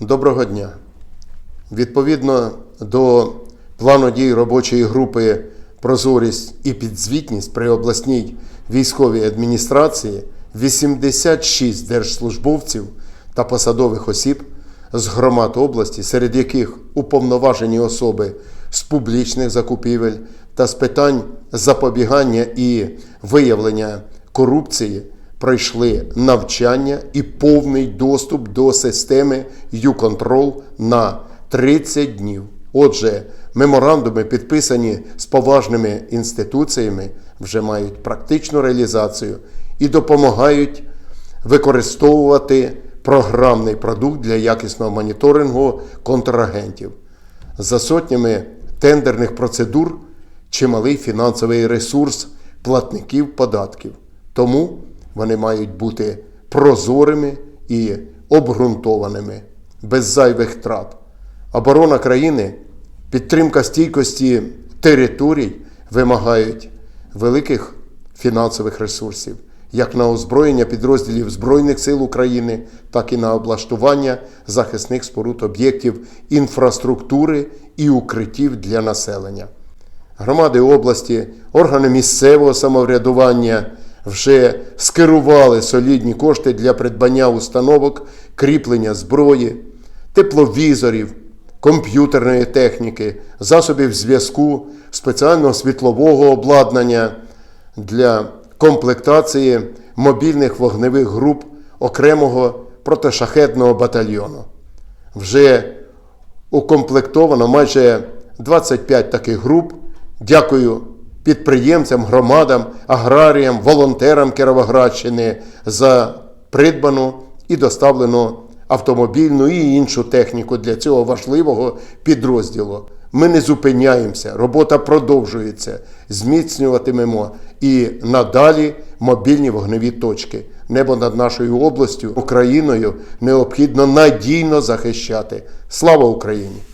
Доброго дня. Відповідно до плану дій робочої групи Прозорість і підзвітність при обласній військовій адміністрації 86 держслужбовців та посадових осіб з громад області, серед яких уповноважені особи з публічних закупівель та з питань запобігання і виявлення корупції пройшли навчання і повний доступ до системи U-Control на 30 днів. Отже, меморандуми, підписані з поважними інституціями, вже мають практичну реалізацію і допомагають використовувати програмний продукт для якісного моніторингу контрагентів. За сотнями тендерних процедур чималий фінансовий ресурс платників податків. Тому вони мають бути прозорими і обґрунтованими, без зайвих трат. Оборона країни, підтримка стійкості територій вимагають великих фінансових ресурсів, як на озброєння підрозділів Збройних сил України, так і на облаштування захисних споруд об'єктів інфраструктури і укриттів для населення. Громади області, органи місцевого самоврядування вже скерували солідні кошти для придбання установок, кріплення зброї, тепловізорів, комп'ютерної техніки, засобів зв'язку, спеціального світлового обладнання для комплектації мобільних вогневих груп окремого протишахетного батальйону. Вже укомплектовано майже 25 таких груп. Дякую підприємцям, громадам, аграріям, волонтерам Кіровоградщини за придбану і доставлену автомобільну і іншу техніку для цього важливого підрозділу. Ми не зупиняємося, робота продовжується. Зміцнюватимемо і надалі мобільні вогневі точки. Небо над нашою областю, Україною необхідно надійно захищати. Слава Україні!